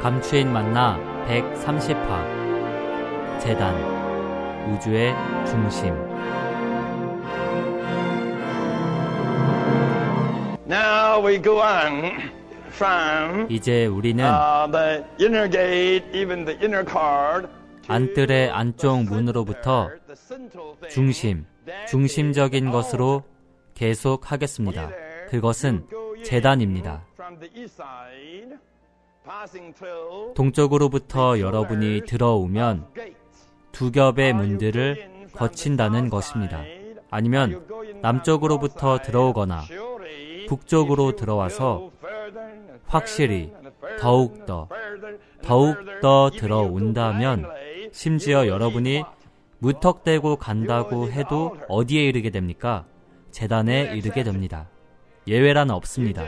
감추인 만나 130화 재단 우주의 중심 Now we go on from 이제 우리는 uh, the inner gate, even the inner to 안뜰의 안쪽 문으로부터. 중심, 중심적인 것으로 계속하겠습니다. 그것은 재단입니다. 동쪽으로부터 여러분이 들어오면. 두 겹의 문들을 거친다는 것입니다. 아니면 남쪽으로부터 들어오거나 북쪽으로 들어와서 확실히 더욱더, 더욱더 들어온다면 심지어 여러분이 무턱대고 간다고 해도 어디에 이르게 됩니까? 재단에 이르게 됩니다. 예외란 없습니다.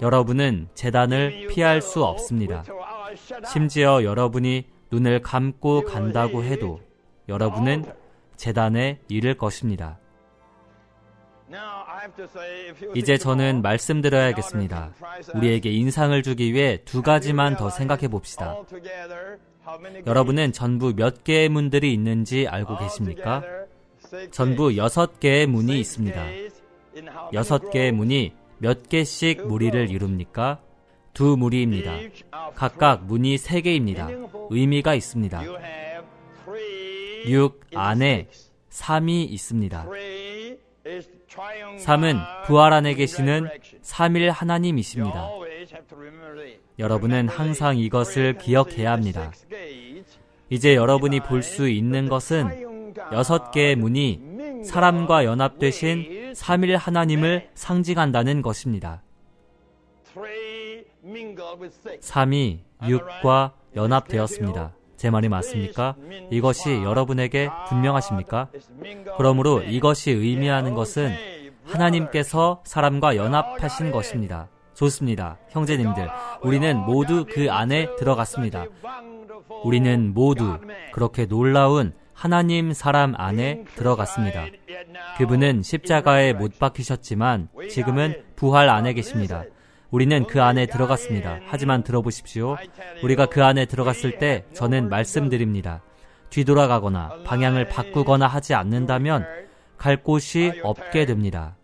여러분은 재단을 피할 수 없습니다. 심지어 여러분이 눈을 감고 간다고 해도 여러분은 재단에 이를 것입니다. 이제 저는 말씀드려야겠습니다. 우리에게 인상을 주기 위해 두 가지만 더 생각해 봅시다. 여러분은 전부 몇 개의 문들이 있는지 알고 계십니까? 전부 여섯 개의 문이 있습니다. 여섯 개의 문이 몇 개씩 무리를 이룹니까? 두 무리입니다. 각각 문이 세 개입니다. 의미가 있습니다. 6 안에 3이 있습니다. 3은 부활 안에 계시는 3일 하나님이십니다. 여러분은 항상 이것을 기억해야 합니다. 이제 여러분이 볼 수 있는 것은 여섯 개의 문이 사람과 연합되신 3일 하나님을 상징한다는 것입니다. 3이 6과 연합되었습니다. 제 말이 맞습니까? 이것이 여러분에게 분명하십니까? 그러므로 이것이 의미하는 것은 하나님께서 사람과 연합하신 것입니다. 좋습니다. 형제님들, 우리는 모두 그 안에 들어갔습니다. 우리는 모두 그렇게 놀라운 하나님 사람 안에 들어갔습니다. 그분은 십자가에 못 박히셨지만 지금은 부활 안에 계십니다. 우리는 그 안에 들어갔습니다. 하지만 들어보십시오. 우리가 그 안에 들어갔을 때 저는 말씀드립니다. 뒤돌아가거나 방향을 바꾸거나 하지 않는다면 갈 곳이 없게 됩니다.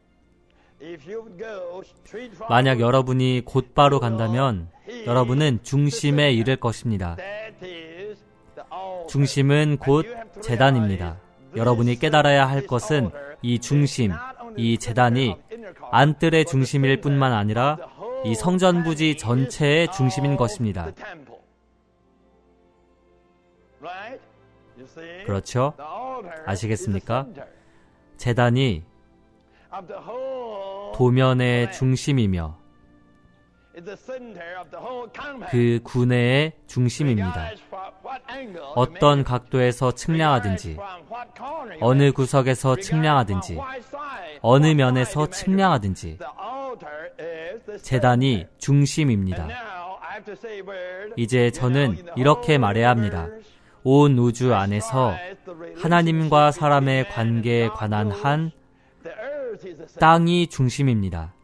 만약 여러분이 곧바로 간다면 여러분은 중심에 이를 것입니다. 중심은 곧 재단입니다. 여러분이 깨달아야 할 것은 이 중심, 이 재단이 안뜰의 중심일 뿐만 아니라 이 성전 부지 전체의 중심인 것입니다. 그렇죠? 아시겠습니까? 재단이 도면의 중심이며 그 군의 중심입니다. 어떤 각도에서 측량하든지, 어느 구석에서 측량하든지, 어느 면에서 측량하든지, 재단이 중심입니다. 이제 저는 이렇게 말해야 합니다. 온 우주 안에서 하나님과 사람의 관계에 관한 한 땅이 중심입니다.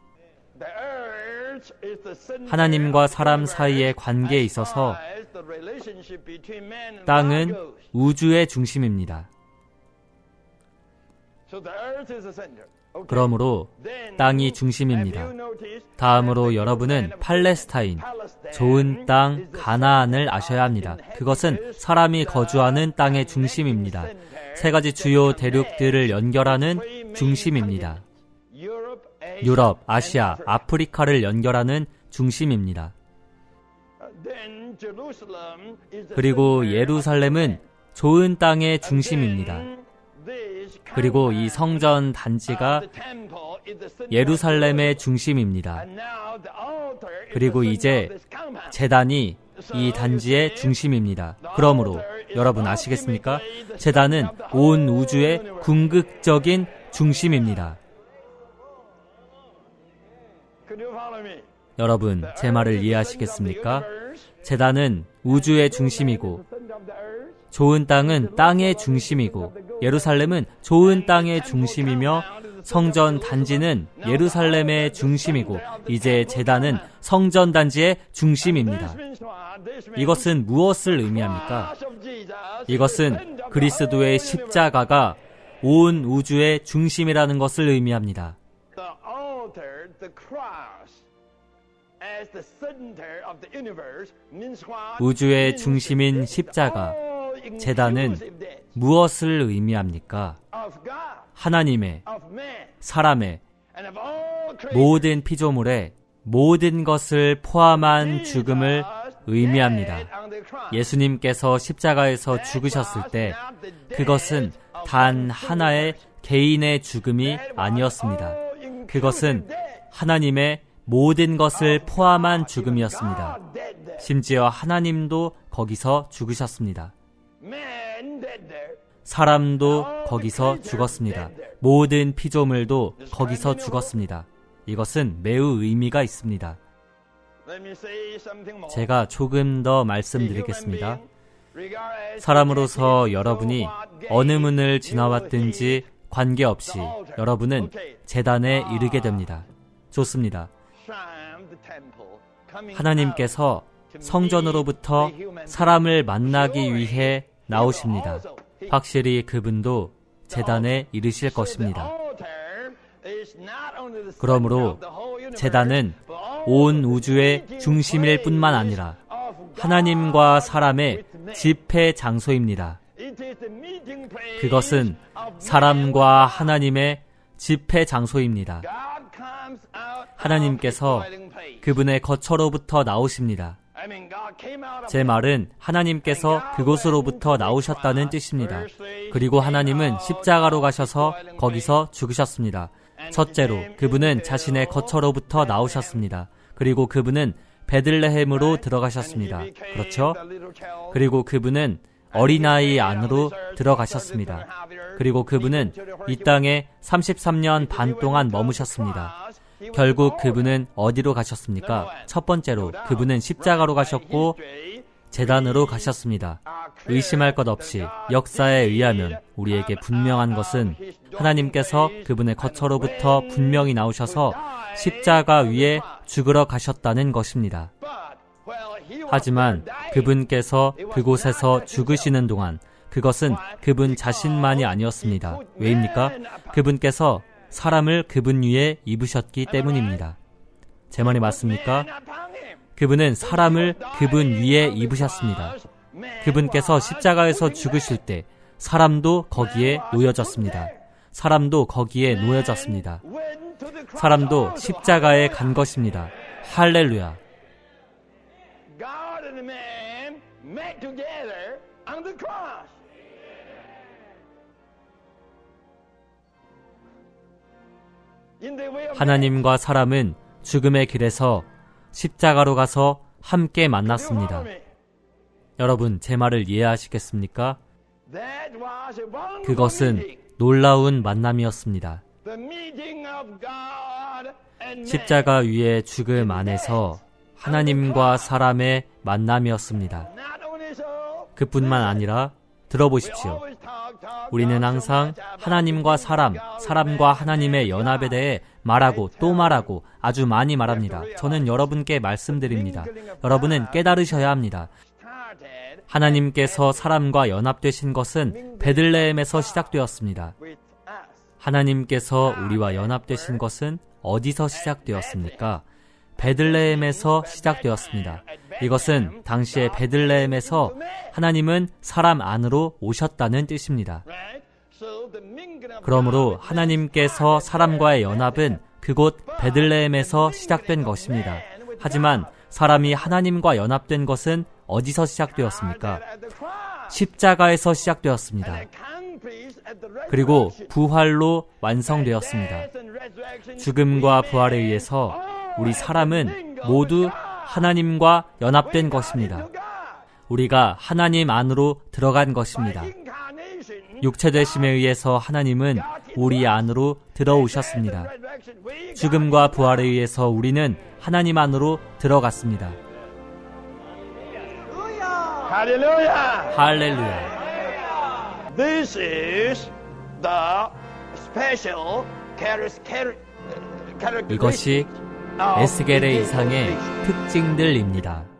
하나님과 사람 사이의 관계에 있어서 땅은 우주의 중심입니다. 그러므로 땅이 중심입니다. 다음으로 여러분은 팔레스타인, 좋은 땅, 가나안을 아셔야 합니다. 그것은 사람이 거주하는 땅의 중심입니다. 세 가지 주요 대륙들을 연결하는 중심입니다. 유럽, 아시아, 아프리카를 연결하는 중심입니다. 그리고 예루살렘은 좋은 땅의 중심입니다. 그리고 이 성전 단지가 예루살렘의 중심입니다. 그리고 이제 재단이 이 단지의 중심입니다. 그러므로 여러분 아시겠습니까? 재단은 온 우주의 궁극적인 중심입니다. 여러분, 제 말을 이해하시겠습니까? 재단은 우주의 중심이고, 좋은 땅은 땅의 중심이고, 예루살렘은 좋은 땅의 중심이며, 성전 단지는 예루살렘의 중심이고 이제 제단은 성전 단지의 중심입니다. 이것은 무엇을 의미합니까? 이것은 그리스도의 십자가가 온 우주의 중심이라는 것을 의미합니다. 우주의 중심인 십자가, inclusiveness 무엇을 의미합니까? 하나님의, 사람의. 모든 피조물의 모든 것을 포함한 죽음을 의미합니다. 예수님께서 십자가에서 죽으셨을 때 그것은 단 하나의 개인의 죽음이 아니었습니다. 그것은 하나님의 모든 것을 포함한 죽음이었습니다. 심지어 하나님도 거기서 죽으셨습니다. 사람도 거기서 죽었습니다. 모든 피조물도 거기서 죽었습니다. 이것은 매우 의미가 있습니다. 제가 조금 더 말씀드리겠습니다. 사람으로서 여러분이 어느 문을 지나왔든지 관계없이 여러분은 재단에 이르게 됩니다. 좋습니다. 하나님께서 성전으로부터 사람을 만나기 위해 나오십니다. 확실히 그분도 재단에 이르실 것입니다. 그러므로 재단은 온 우주의 중심일 뿐만 아니라 하나님과 사람의 집회 장소입니다. 그것은 사람과 하나님의 집회 장소입니다. 하나님께서 그분의 거처로부터 나오십니다. 제 말은 하나님께서 그곳으로부터 나오셨다는 뜻입니다. 그리고 하나님은 십자가로 가셔서 거기서 죽으셨습니다. 첫째로 그분은 자신의 거처로부터 나오셨습니다. 그리고 그분은 베들레헴으로 들어가셨습니다. 그렇죠? 그리고 그분은 어린아이 안으로 들어가셨습니다. 그리고 그분은 이 땅에 33년 반 동안 머무셨습니다. 결국 그분은 어디로 가셨습니까? 첫 번째로 그분은 십자가로 가셨고 재단으로 가셨습니다. 의심할 것 없이 역사에 의하면 우리에게 분명한 것은 하나님께서 그분의 거처로부터 분명히 나오셔서 십자가 위에 죽으러 가셨다는 것입니다. 하지만 그분께서 그곳에서 죽으시는 동안 그것은 그분 자신만이 아니었습니다. 왜입니까? 그분께서 사람을 그분 위에 입으셨기 때문입니다. 제 말이 맞습니까? 그분은 사람을 그분 위에 입으셨습니다. 그분께서 십자가에서 죽으실 때 사람도 거기에 놓여졌습니다. 사람도 거기에 놓여졌습니다. 사람도 십자가에 간 것입니다. 할렐루야. 하나님과 사람은 죽음의 길에서 십자가로 가서 함께 만났습니다. 여러분, 제 말을 이해하시겠습니까? 그것은. 놀라운 만남이었습니다. 십자가 위의 죽음 안에서 하나님과 사람의 만남이었습니다. 그뿐만 아니라 들어보십시오. 우리는 항상 하나님과 사람, 사람과 하나님의. 연합에 대해 말하고 또 말하고 아주 많이 말합니다. 저는 여러분께 말씀드립니다. 여러분은 깨달으셔야 합니다. 하나님께서 사람과 연합되신 것은 베들레헴에서 시작되었습니다. 하나님께서 우리와 연합되신 것은 어디서 시작되었습니까? 베들레헴에서 시작되었습니다. 이것은 당시에 베들레헴에서 하나님은 사람 안으로 오셨다는 뜻입니다. 그러므로 하나님께서 사람과의 연합은 그곳 베들레헴에서 시작된 것입니다. 하지만 사람이 하나님과 연합된 것은 어디서 시작되었습니까? 십자가에서 시작되었습니다. 그리고. 부활로 완성되었습니다. 죽음과 부활에 의해서 우리 사람은 모두 하나님과 연합된 것입니다. 우리가 하나님 안으로 들어간 것입니다. 육체되심에 의해서 하나님은 우리 안으로 들어오셨습니다. 죽음과 부활에 의해서 우리는 하나님 안으로 들어갔습니다. Hallelujah. 할렐루야. This is the special 이것이 에스겔의 이상의 특징들입니다.